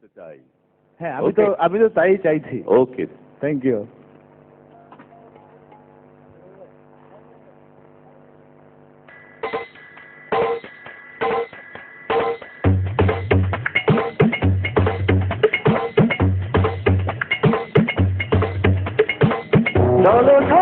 যেতে চাই। হ্যাঁ আমি তো আমি তো তাই চাইছি। ওকে থ্যাংক ইউ চলো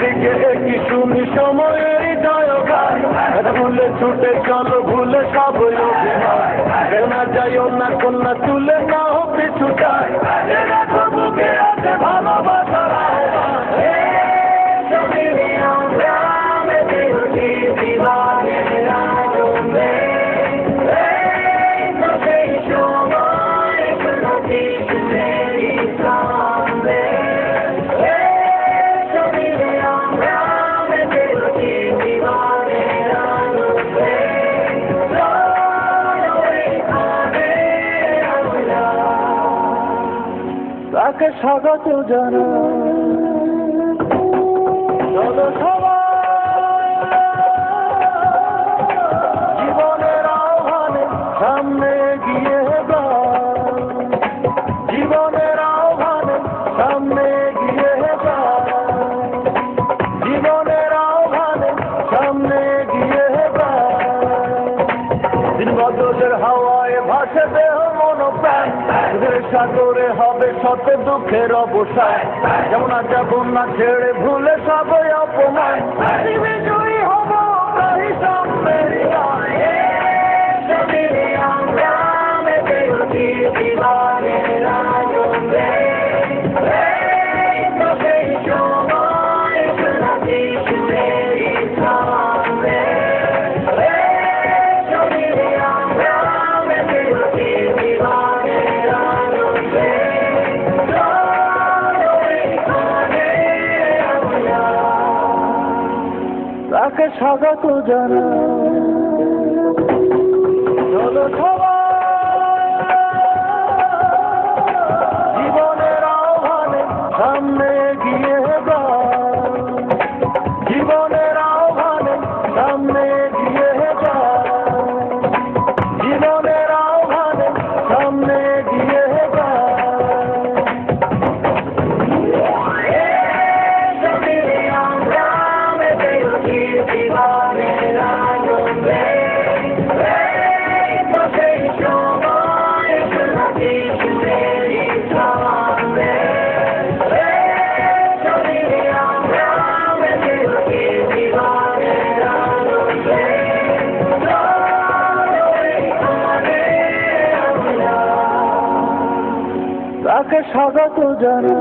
দিকে একটি শুনি সময়ের জয় গান এটা ভুলে ছুটে চলো ভুলে সব না যাইও না, কন্যা তুলে না হোক পিছুটায় তাকে স্বাগত জানা বদলের হাওয়ায় ভাসে দেহ মন প্রাণ। সাগরে হবে শত দুঃখের অবসায় যেমন আজ না ছেড়ে ভুলে সবই অপমান। তাকে স্বাগত জানা চলো। তাকে স্বাগত জানা